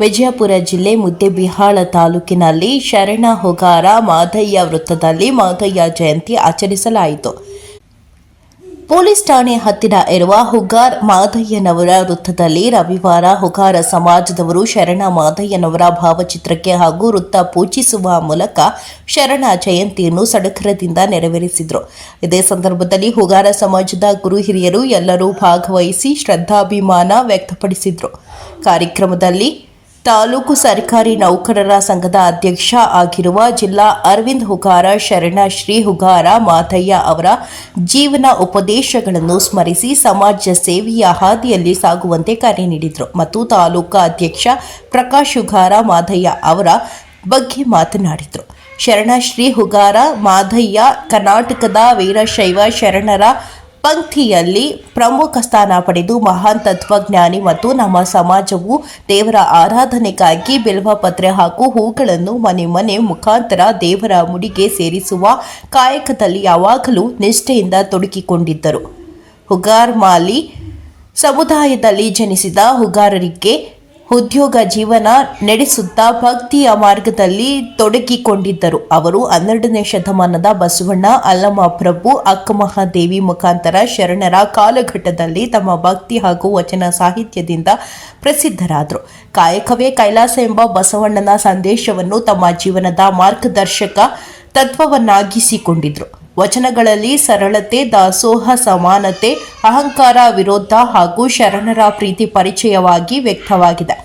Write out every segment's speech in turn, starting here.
ವಿಜಯಪುರ ಜಿಲ್ಲೆ ಮುದ್ದೆಬಿಹಾಳ ತಾಲೂಕಿನಲ್ಲಿ ಶರಣ ಹೊಗಾರ ಮಾದಯ್ಯ ವೃತ್ತದಲ್ಲಿ ಮಾದಯ್ಯ ಜಯಂತಿ ಆಚರಿಸಲಾಯಿತು. ಪೊಲೀಸ್ ಠಾಣೆ ಹತ್ತಿರ ಇರುವ ಹುಗಾರ್ ಮಾದಯ್ಯನವರ ವೃತ್ತದಲ್ಲಿ ರವಿವಾರ ಹುಗಾರ ಸಮಾಜದವರು ಶರಣ ಮಾದಯ್ಯನವರ ಭಾವಚಿತ್ರಕ್ಕೆ ಹಾಗೂ ವೃತ್ತ ಪೂಜಿಸುವ ಮೂಲಕ ಶರಣ ಜಯಂತಿಯನ್ನು ಸಡಗರದಿಂದ ನೆರವೇರಿಸಿದರು. ಇದೇ ಸಂದರ್ಭದಲ್ಲಿ ಹುಗಾರ ಸಮಾಜದ ಗುರು ಹಿರಿಯರು ಎಲ್ಲರೂ ಭಾಗವಹಿಸಿ ಶ್ರದ್ಧಾಭಿಮಾನ ವ್ಯಕ್ತಪಡಿಸಿದರು. ಕಾರ್ಯಕ್ರಮದಲ್ಲಿ ತಾಲೂಕು ಸರ್ಕಾರಿ ನೌಕರರ ಸಂಘದ ಅಧ್ಯಕ್ಷ ಆಗಿರುವ ಜಿಲ್ಲಾ ಅರವಿಂದ್ ಹುಗಾರ ಶರಣ ಶ್ರೀ ಹುಗಾರ ಮಾತಯ್ಯ ಅವರ ಜೀವನ ಉಪದೇಶಗಳನ್ನು ಸ್ಮರಿಸಿ ಸಮಾಜ ಸೇವೆಯ ಹಾದಿಯಲ್ಲಿ ಸಾಗುವಂತೆ ಕರೆ ನೀಡಿದರು. ಮತ್ತು ತಾಲೂಕಾ ಅಧ್ಯಕ್ಷ ಪ್ರಕಾಶ್ ಹುಗಾರ ಮಾದಯ್ಯ ಅವರ ಬಗ್ಗೆ ಮಾತನಾಡಿದರು. ಶರಣ ಶ್ರೀ ಹುಗಾರ ಮಾದಯ್ಯ ಕರ್ನಾಟಕದ ವೀರಶೈವ ಶರಣರ ಪಂಕ್ತಿಯಲ್ಲಿ ಪ್ರಮುಖ ಸ್ಥಾನ ಪಡೆದು ಮಹಾನ್ ತತ್ವಜ್ಞಾನಿ ಮತ್ತು ನಮ್ಮ ಸಮಾಜವು ದೇವರ ಆರಾಧನೆಗಾಗಿ ಬಿಲ್ವಪತ್ರೆ ಹಾಗೂ ಹೂಗಳನ್ನು ಮನೆ ಮನೆ ಮುಖಾಂತರ ದೇವರ ಮುಡಿಗೆ ಸೇರಿಸುವ ಕಾಯಕದಲ್ಲಿ ಯಾವಾಗಲೂ ನಿಷ್ಠೆಯಿಂದ ತೊಡಗಿಕೊಂಡಿದ್ದರು. ಹುಗಾರ್ ಮಾಲಿ ಸಮುದಾಯದಲ್ಲಿ ಜನಿಸಿದ ಹುಗಾರರಿಗೆ ಉದ್ಯೋಗ ಜೀವನ ನಡೆಸುತ್ತಾ ಭಕ್ತಿಯ ಮಾರ್ಗದಲ್ಲಿ ತೊಡಗಿಕೊಂಡಿದ್ದರು. ಅವರು ಹನ್ನೆರಡನೇ ಶತಮಾನದ ಬಸವಣ್ಣ ಅಲ್ಲಮ ಪ್ರಭು ಅಕ್ಕಮಹಾದೇವಿ ಮುಖಾಂತರ ಶರಣರ ಕಾಲಘಟ್ಟದಲ್ಲಿ ತಮ್ಮ ಭಕ್ತಿ ಹಾಗೂ ವಚನ ಸಾಹಿತ್ಯದಿಂದ ಪ್ರಸಿದ್ಧರಾದರು. ಕಾಯಕವೇ ಕೈಲಾಸ ಎಂಬ ಬಸವಣ್ಣನ ಸಂದೇಶವನ್ನು ತಮ್ಮ ಜೀವನದ ಮಾರ್ಗದರ್ಶಕ ತತ್ವವನ್ನಾಗಿಸಿಕೊಂಡಿದ್ರು. ವಚನಗಳಲ್ಲಿ ಸರಳತೆ, ದಾಸೋಹ, ಸಮಾನತೆ, ಅಹಂಕಾರ, ವಿರೋಧ ಹಾಗೂ ಶರಣರ ಪ್ರೀತಿ ಪರಿಚಯವಾಗಿ ವ್ಯಕ್ತವಾಗಿದೆ.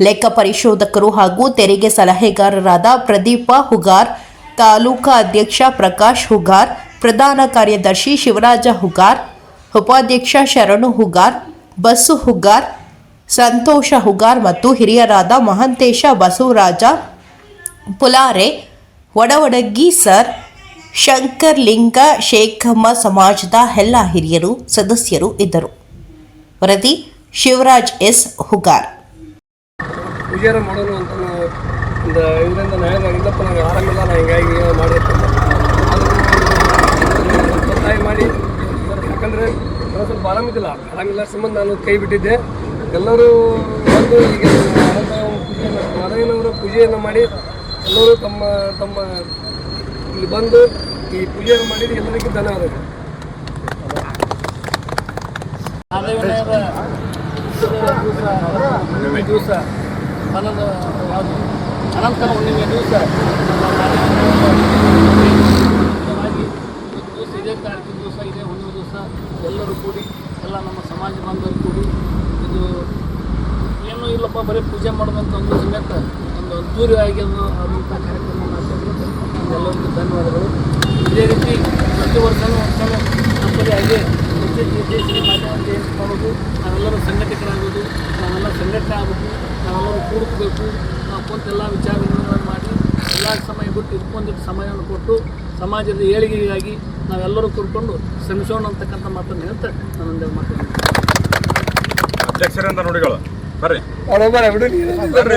ಲೆಕ್ಕ ಪರಿಶೋಧಕರು ಹಾಗೂ ತೆರಿಗೆ ಸಲಹೆಗಾರರಾದ ಪ್ರದೀಪ ಹುಗಾರ್, ತಾಲೂಕಾ ಅಧ್ಯಕ್ಷ ಪ್ರಕಾಶ್ ಹುಗಾರ್, ಪ್ರಧಾನ ಕಾರ್ಯದರ್ಶಿ ಶಿವರಾಜ ಹುಗಾರ್, ಉಪಾಧ್ಯಕ್ಷ ಶರಣು ಹುಗಾರ್ ಬಸ್ಸು ಹುಗಾರ್, ಸಂತೋಷ ಹುಗಾರ್ ಮತ್ತು ಹಿರಿಯರಾದ ಮಹಂತೇಶ ಬಸವರಾಜ ಪುಲಾರೆ, ಒಡವಡಗಿ ಸರ್ ಶಂಕರ್ಲಿಂಗ ಶೇಖಮ್ಮ ಸಮಾಜದ ಎಲ್ಲ ಹಿರಿಯರು, ಸದಸ್ಯರು ಇದ್ದರು. ವರದಿ, ಶಿವರಾಜ್ ಎಸ್. ಹುಗಾರ್. ಪೂಜಾರ ಮಾಡೋಣ ಅಂತ ಇದರಿಂದ ನಾನು ನನಗೆ ಆರಾಮಿಲ್ಲ ನಾನು ಹಿಂಗಾಗಿ ಮಾಡಿರ್ತೀನಿ ಒತ್ತಾಯ ಮಾಡಿ. ಯಾಕಂದರೆ ಸ್ವಲ್ಪ ಆರಾಮಿದ್ದಿಲ್ಲ ಆರಾಮಿಲ್ಲ ಸಂಬಂಧ ನಾನು ಕೈ ಬಿಟ್ಟಿದ್ದೆ. ಎಲ್ಲರೂ ಬಂದು ಈಗ ಮಾಧವನವರ ಪೂಜೆಯನ್ನು ಮಾಡಿ ಎಲ್ಲರೂ ತಮ್ಮ ತಮ್ಮ ಇಲ್ಲಿ ಬಂದು ಈ ಪೂಜೆಯನ್ನು ಮಾಡಿದ ಎಲ್ಲರಿಗೂ ಧನ್ಯವಾದಗಳು ಹುಣ್ಣಿಮೆ ದಿವಸ ಅನಂತರ ಹುಣ್ಣಿಮೆ ದಿವಸ ದಿವಸ ಇದೇ ತಾರೀಕು ದಿವಸ ಇದೇ ಹುಣ್ಣಿಮೆ ದಿವಸ ಎಲ್ಲರೂ ಕೂಡಿ ಎಲ್ಲ ನಮ್ಮ ಸಮಾಜ ಬಾಂಧವರು ಕೂಡಿ ಇದು ಏನೂ ಇಲ್ಲಪ್ಪ ಬರೀ ಪೂಜೆ ಮಾಡೋದಂತ ಒಂದು ಸಮೇತ ಒಂದು ಅದ್ದೂರಿಯಾಗಿ ಒಂದು ಆದಂಥ ಕಾರ್ಯಕ್ರಮ ಮಾಡ್ತಿದ್ರು ಎಲ್ಲರಿಗೂ ಧನ್ಯವಾದಗಳು ಇದೇ ರೀತಿ ಪ್ರತಿ ವರ್ಷವೂ ವರ್ಷವೂ ನಮ್ಮಲ್ಲಿ ಹಾಗೆ ನಿತ್ಯ ಶ್ರೀ ಮಾಧ್ಯಮ ಜಯಂತಿ ಮಾಡೋದು ನಾವೆಲ್ಲರೂ ಸಂಘಟಕರಾಗೋದು ನಾವೆಲ್ಲ ಸಂಘಟನೆ ಆಗಬೇಕು ನಾವೆಲ್ಲರೂ ಕೂಡಿಸ್ಬೇಕು ನಾವು ಕುಂತೆಲ್ಲ ವಿಚಾರ ವಿನಿಮಯಗಳನ್ನು ಮಾಡಿ ಎಲ್ಲ ಸಮಯ ಬಿಟ್ಟು ಇದಕ್ಕೊಂದಿಟ್ಟು ಸಮಯವನ್ನು ಕೊಟ್ಟು ಸಮಾಜದ ಏಳಿಗೆಗಾಗಿ ನಾವೆಲ್ಲರೂ ಕೂಡಿಕೊಂಡು ಶ್ರಮಿಸೋಣ ಅಂತಕ್ಕಂಥ ಮಾತನ್ನು ಹೇಳ್ತಾ ನಾನೊಂದು ಮಾತಾಡ್ತೀನಿ ಅಧ್ಯಕ್ಷರಂತ ನೋಡಿಗಳು ಬರ್ರಿ. ಬರ್ರಿ.